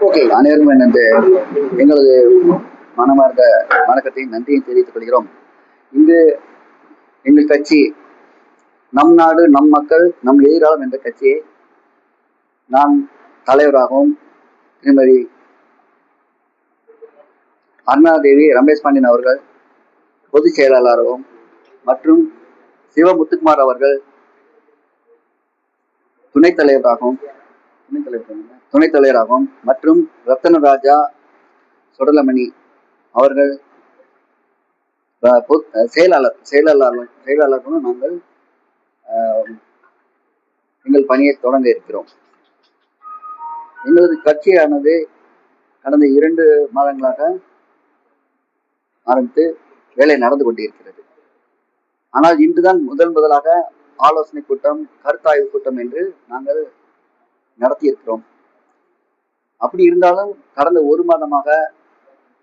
Okay அனைவருக்கும் என்னது எங்களது மனமார்ந்த வணக்கத்தையும் நன்றியும் தெரிவித்துக் கொள்கிறோம். இங்கு எங்கள் கட்சி நம் நாடு நம் மக்கள் நம் எதிராளம் என்ற கட்சியை நான் தலைவராகவும் திருமதி அருணாதேவி ரமேஷ் பாண்டியன் அவர்கள் பொதுச் செயலாளராகவும் மற்றும் சிவமுத்துக்குமார் அவர்கள் துணைத் தலைவராகவும் துணைத் தலைவர் துணைத் தலைவராகவும் மற்றும் ரத்தனராஜா சுடலமணி அவர்கள் செயலாளர் செயலாளர் செயலாளர்களும் நாங்கள் எங்கள் பணியை தொடங்க இருக்கிறோம். எங்களது கட்சியானது கடந்த இரண்டு மாதங்களாக ஆரம்பித்து வேலை நடந்து கொண்டிருக்கிறது. ஆனால் இன்றுதான் முதல் முதலாக ஆலோசனை கூட்டம் கருத்தாய்வு கூட்டம் என்று நாங்கள் நடத்தியிருக்கிறோம். அப்படி இருந்தாலும் கடந்த ஒரு மாதமாக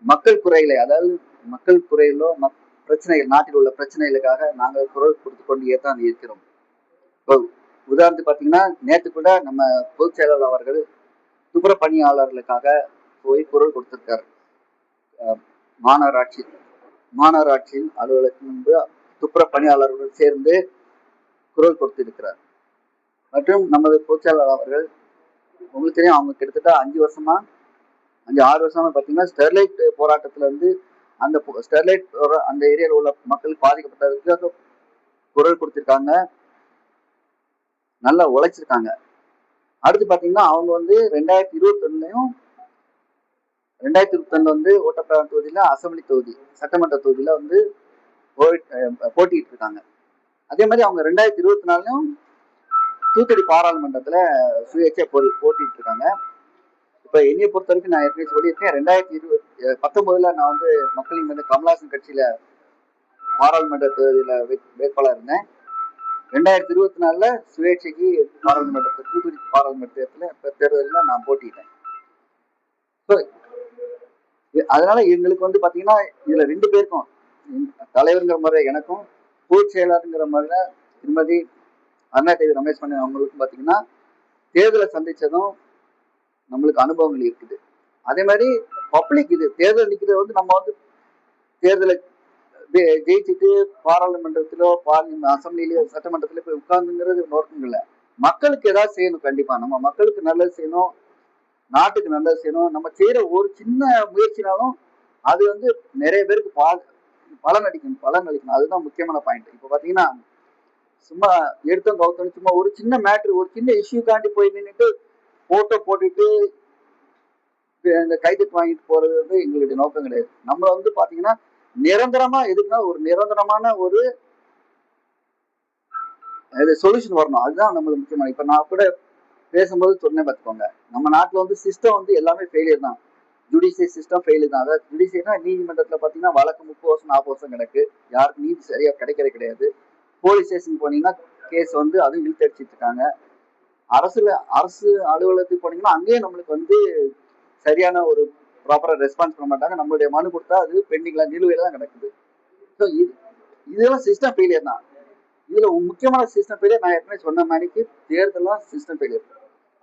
மக்கள் குறைகளை அதாவது மக்கள் குறைகளோ மக் பிரச்சனைகள் நாட்டில் உள்ள பிரச்சனைகளுக்காக நாங்கள் குரல் கொடுத்து கொண்டே தான் இருக்கிறோம். இப்போ உதாரணத்துக்கு பார்த்தீங்கன்னா நேற்று கூட நம்ம பொதுச் செயலாளர் அவர்கள் துப்புர பணியாளர்களுக்காக போய் குரல் கொடுத்திருக்கார். அஹ் மாநகராட்சி மாநகராட்சியின் அலுவலகத்துக்கு முன்பு துப்புர பணியாளர்களுடன் சேர்ந்து குரல் கொடுத்திருக்கிறார். மற்றும் நமது பொதுச்செயலாளர் அவர்கள் உங்களுக்கு தெரியும் அவங்க கிட்டத்தட்ட அஞ்சு வருஷமா அஞ்சு ஆறு வருஷமா பார்த்தீங்கன்னா ஸ்டெர்லைட் போராட்டத்துல வந்து அந்த ஸ்டெர்லைட் போரா- அந்த ஏரியாவில் உள்ள மக்கள் பாதிக்கப்பட்டதுக்காக குரல் கொடுத்திருக்காங்க. நல்லா உழைச்சிருக்காங்க. அடுத்து பார்த்தீங்கன்னா அவங்க வந்து ரெண்டாயிரத்தி இருபத்தொன்னுலையும் ரெண்டாயிரத்தி இருபத்தொன்னு வந்து ஓட்டப்பிரான் தொகுதியில் அசம்பிளி தொகுதி சட்டமன்ற தொகுதியில் வந்து போட்டிட்டு இருக்காங்க அதே மாதிரி அவங்க ரெண்டாயிரத்தி இருபத்தி நாலுலையும் தூத்துக்குடி பாராளுமன்றத்துல சுயேட்சை போட்டி போட்டிட்டு இருக்காங்க இப்ப என்னைய பொறுத்த வரைக்கும் நான் ஏற்கனவே சொல்லியிருக்கேன் ரெண்டாயிரத்தி இருபது பத்தொன்பதுல நான் வந்து மக்களின் வந்து கமல்ஹாசன் கட்சியில பாராளுமன்ற தேர்தலில் வேட்பாளர் இருந்தேன். ரெண்டாயிரத்தி இருபத்தி நாலுல சுயேட்சைக்கு பாராளுமன்றத்தில் தூத்துக்குடி பாராளுமன்ற தேர்தலில் தேர்தலில் நான் போட்டிட்டேன் அதனால எங்களுக்கு வந்து பாத்தீங்கன்னா இதுல ரெண்டு பேருக்கும் தலைவருங்கிற முறை எனக்கும் பொதுச் செயலாளருங்கிற முறையில திருமதி அண்ணா தேவி ரமேஷ் பண்ண அவங்களுக்கும் பாத்தீங்கன்னா தேர்தலை சந்திச்சதும் நம்மளுக்கு அனுபவங்கள் இருக்குது. அதே மாதிரி பப்ளிக் இது தேர்தல் நிற்கிறது வந்து நம்ம வந்து தேர்தலை ஜெயிச்சுட்டு பாராளுமன்றத்திலோ பார்லிமெண்ட் அசம்பிளிலோ சட்டமன்றத்திலோ போய் உட்கார்ந்துங்கிறது நோக்கம் இல்லை. மக்களுக்கு ஏதாவது செய்யணும் கண்டிப்பா. நம்ம மக்களுக்கு நல்லது செய்யணும் நாட்டுக்கு நல்லது செய்யணும். நம்ம செய்யற ஒரு சின்ன முயற்சினாலும் அது வந்து நிறைய பேருக்கு பா பலன் அடிக்கணும் பலன் அளிக்கணும் அதுதான் முக்கியமான பாயிண்ட் இப்போ பாத்தீங்கன்னா சும்மா எடுத்தோம் கவுத்தோம் சும்மா ஒரு சின்ன மேட்ரு ஒரு சின்ன இஷ்யூக்காண்டி போய் நின்றுட்டு போட்டோ போட்டுட்டு இந்த கைதுக்கு வாங்கிட்டு போறது வந்து எங்களுடைய நோக்கம் கிடையாது. நம்ம வந்து பாத்தீங்கன்னா நிரந்தரமா எதுக்குன்னா ஒரு நிரந்தரமான ஒரு சொல்யூஷன் வரணும். அதுதான் நம்மளுக்கு முக்கியமான. இப்ப நான் கூட பேசும்போது சொன்னேன் பார்த்துக்கோங்க நம்ம நாட்டுல வந்து சிஸ்டம் வந்து எல்லாமே ஃபெயிலியர் தான். ஜுடிஷியல் சிஸ்டம் ஃபெயிலியர் தான். அதாவது ஜுடிஷியல்னா நீதிமன்றத்துல பாத்தீங்கன்னா வழக்கு முப்பது வருஷம் நாற்பது வருஷம் கிடக்கு. யாருக்கும் நீதி சரியா கிடைக்கிறது கிடையாது. போலீஸ் ஸ்டேஷன் போனீங்கன்னா கேஸ் வந்து அதுவும் இழுத்தடிச்சிட்டு இருக்காங்க. அரசுல அரசு அலுவலகத்துக்கு போனீங்கன்னா அங்கேயும் நம்மளுக்கு வந்து சரியான ஒரு ப்ராப்பரா ரெஸ்பான்ஸ் பண்ண மாட்டாங்க. நம்மளுடைய மனு கொடுத்தா அது பெண்டிங்ல நிலுவையில தான் கிடக்குது. ஸோ இது இதெல்லாம் சிஸ்டம் ஃபெயிலியர் தான். இதுல முக்கியமான சிஸ்டம் ஃபெயிலியர் நான் ஏற்கனவே சொன்ன மாதிரிக்கு தேர்தலாம் சிஸ்டம் ஃபெயிலியர்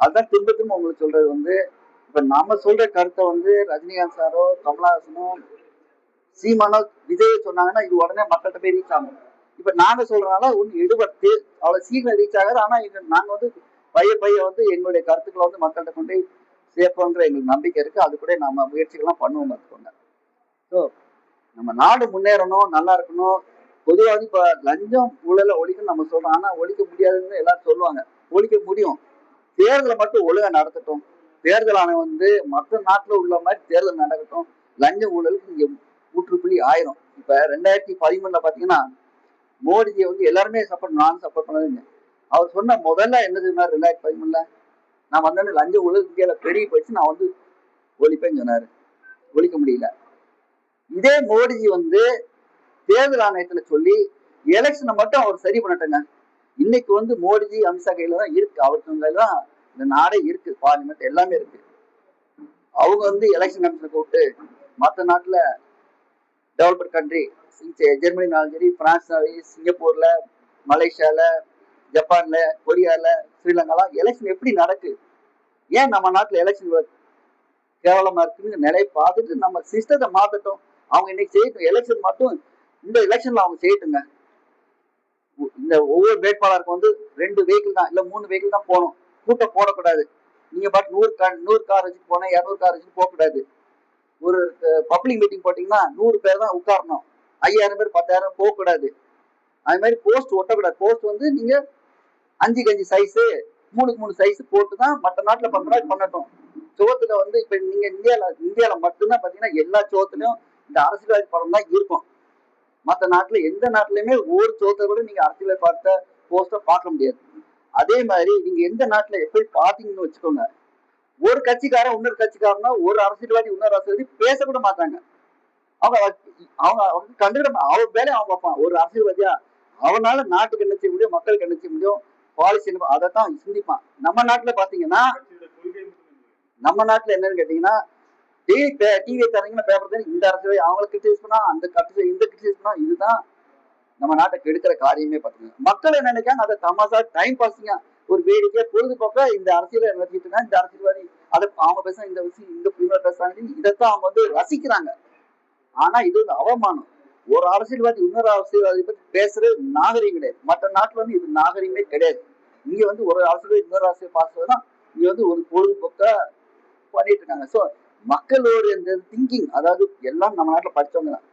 அதுதான் திரும்ப திரும்ப உங்களுக்கு சொல்றது வந்து இப்ப நாம சொல்ற கருத்தை வந்து ரஜினிகாந்த் சாரோ கமலஹாசனோ சீமானோ விஜய் சொன்னாங்கன்னா இது உடனே மக்கள்கிட்ட போய் ரீச் ஆகும். இப்ப நாங்க சொல்றதுனால ஒன்று எடுபட்டு அவ்வளவு சீக்கிரம் ரீச் ஆகாது. ஆனா நாங்க வந்து பைய பைய வந்து எங்களுடைய கருத்துக்களை வந்து மக்கள்கிட்ட கொண்டு போய் சேர்ப்போங்கிற எங்களுக்கு நம்பிக்கை இருக்கு. அது கூட நம்ம முயற்சிகள்லாம் பண்ணுவோம் பார்த்துக்கோங்க. ஸோ நம்ம நாடு முன்னேறணும் நல்லா இருக்கணும். பொதுவாக இப்ப லஞ்சம் ஊழல ஒழிக்கணும் நம்ம சொல்றோம். ஆனா ஒழிக்க முடியாதுன்னு எல்லாரும் சொல்லுவாங்க. ஒழிக்க முடியும். தேர்தலை மட்டும் ஒழுங்கா நடத்தட்டும். தேர்தல் ஆணையம் வந்து மற்ற நாட்டுல உள்ள மாதிரி தேர்தல் நடக்கட்டும். லஞ்ச ஊழலுக்கு இங்க ஊற்றுப்புள்ளி ஆயிரும். இப்ப ரெண்டாயிரத்தி பதிமூணுல பாத்தீங்கன்னா மோடிஜியை வந்து எல்லாருமே சப்போர்ட் நான் சப்போர்ட் பண்ணதுங்க அவர் சொன்ன முதல்ல என்ன சொன்னார் ரெண்டாயிரத்தி பதிமூணுல நான் வந்தோடனே லஞ்ச உலக இந்தியாவில் பெருகி போயிடுச்சு. நான் வந்து ஒழிப்பேன்னு சொன்னாரு. ஒழிக்க முடியல. இதே மோடிஜி வந்து தேர்தல் ஆணையத்துல சொல்லி எலெக்ஷனை மட்டும் அவர் சரி பண்ணட்டங்க. இன்னைக்கு வந்து மோடிஜி அமித்ஷா கையில தான் இருக்கு. அவருக்கு கையில தான் இந்த நாடே இருக்கு. பார்லிமெண்ட் எல்லாமே இருக்கு. அவங்க வந்து எலெக்ஷன் கமிஷனை கூப்பிட்டு மற்ற நாட்டுல டெவலப்டு கண்ட்ரி ஜெர்மனினாலும் சரி பிரான்ஸ்னாலும் சரி சிங்கப்பூர்ல மலேசியால ஜப்பான்ல கொரியால ஸ்ரீலங்காலாம் எலெக்ஷன் எப்படி நடக்கு? ஏன் நம்ம நாட்டுல எலெக்ஷன் கேவலமா இருக்குன்னு நிலையை பார்த்துட்டு நம்ம சிஸ்டத்தை மாத்தட்டும். அவங்க இன்னைக்கு செய்யட்டும். எலெக்ஷன் மட்டும் இந்த எலெக்ஷன்ல அவங்க செய்யட்டுங்க. இந்த ஒவ்வொரு வேட்பாளருக்கும் வந்து ரெண்டு வெஹிக்கிள் தான் இல்ல மூணு வெஹிக்கிள் தான் போகணும். கூட்டம் போடக்கூடாது. நீங்க பாட்டு நூறு கார் நூறு கார் வச்சுட்டு போனா இரநூறு கார் வச்சுட்டு போகக்கூடாது. ஒரு பப்ளிக் மீட்டிங் போட்டீங்கன்னா நூறு பேர் தான் உட்காரணும். ஐயாயிரம் பேர் பத்தாயிரம் போகக்கூடாது அது மாதிரி போஸ்ட் ஒட்டக்கூடாது. போஸ்ட் வந்து நீங்க அஞ்சுக்கு அஞ்சு சைஸு மூணுக்கு மூணு சைஸ் போட்டு தான் மற்ற நாட்டில் பண்ற பண்ணட்டும். சோத்துல வந்து இப்ப நீங்க இந்தியாவில் இந்தியாவில் மட்டும்தான் பாத்தீங்கன்னா எல்லா சோத்துலையும் இந்த அரசியல்வாதி படம் தான் இருக்கும். மற்ற நாட்டில் எந்த நாட்டிலையுமே ஒரு சோத்தை கூட நீங்க அரசியல் பார்த்த போஸ்ட்டை பார்க்க முடியாது. அதே மாதிரி நீங்க எந்த நாட்டில் எப்படி பார்த்தீங்கன்னு வச்சுக்கோங்க. ஒரு கட்சிக்காரன் இன்னொரு கட்சிக்காரனா ஒரு அரசியல்வாதி இன்னொரு அரசியல்வாதி பேசக்கூட மாட்டாங்க. அவங்க அவங்க அவங்க கண்டுகிட அவன் வேலையை அவன் பார்ப்பான். ஒரு அரசியல்வாதியா அவனால நாட்டுக்கு என்ன செய்ய முடியும் மக்களுக்கு என்ன செய்ய முடியும் பாலிசி என்ன அதைத்தான் சிந்திப்பான். நம்ம நாட்டுல பாத்தீங்கன்னா நம்ம நாட்டுல என்னன்னு கேட்டீங்கன்னா டிவி டிவி தரீங்கன்னா பேப்பர் தரீங்க இந்த அரசியல் அவங்களை கிரிட்டிசைஸ் பண்ணா அந்த கட்டு இந்த கிரிட்டிசைஸ் பண்ணா இதுதான் நம்ம நாட்டை கெடுக்கிற காரியமே பாத்தீங்க மக்கள் என்ன நினைக்காங்க அதை தமாசா டைம் பாஸ்ங்க ஒரு வேடிக்கையா பொழுதுபோக்கா இந்த அரசியலை நடத்திட்டு இருக்காங்க இந்த அரசியல்வாதி அதை அவங்க பேச இந்த விஷயம் இந்த புரிமையில பேசுறாங்க இதைத்தான் அவங்க வந்து ரசிக்கிறாங்க. ஆனா இது வந்து அவமானம். ஒரு அரசியல்வாதி இன்னொரு அரசியல்வாதி பத்தி பேசுறது நாகரிகம் கிடையாது. மற்ற நாட்டுல வந்து இது நாகரிகமே கிடையாது. இங்க வந்து ஒரு அரசியல்வாதி இன்னொரு அரசியல் பாசுறதுதான் இங்க வந்து ஒரு பொழுதுபோக்கா பண்ணிட்டு இருக்காங்க. சோ மக்களோட இந்த திங்கிங் அதாவது எல்லாம் நம்ம நாட்டுல படிச்சவங்க தான்.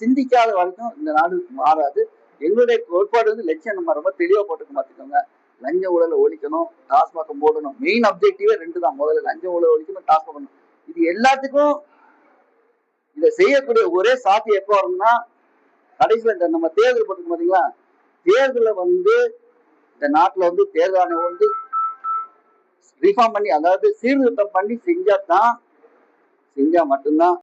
சிந்திக்காத வரைக்கும் இந்த நாடு மாறாது. எங்களுடைய கோட்பாடு வந்து லட்சியம் நம்ம ரொம்ப தெளிவா போட்டுக்க பார்த்துக்கோங்க. லஞ்ச ஊழலை ஒழிக்கணும் டாஸ்மாக மூடணும். மெயின் அப்ஜெக்டிவே ரெண்டு தான் முதல்ல லஞ்ச ஊழல் ஒழிக்கணும் டாஸ்மாக பண்ணணும். இது எல்லாத்துக்கும் இதை செய்யக்கூடிய ஒரே சாத்தியம் எப்போ வரும்னா கடைசியில் இந்த நம்ம தேர்தல் போட்டுக்கு பார்த்தீங்களா தேர்தலை வந்து இந்த நாட்டில் வந்து தேர்தல் ஆணையம் வந்து ரிஃபார்ம் பண்ணி அதாவது சீர்திருத்தம் பண்ணி செஞ்சா தான் செஞ்சா மட்டும்தான்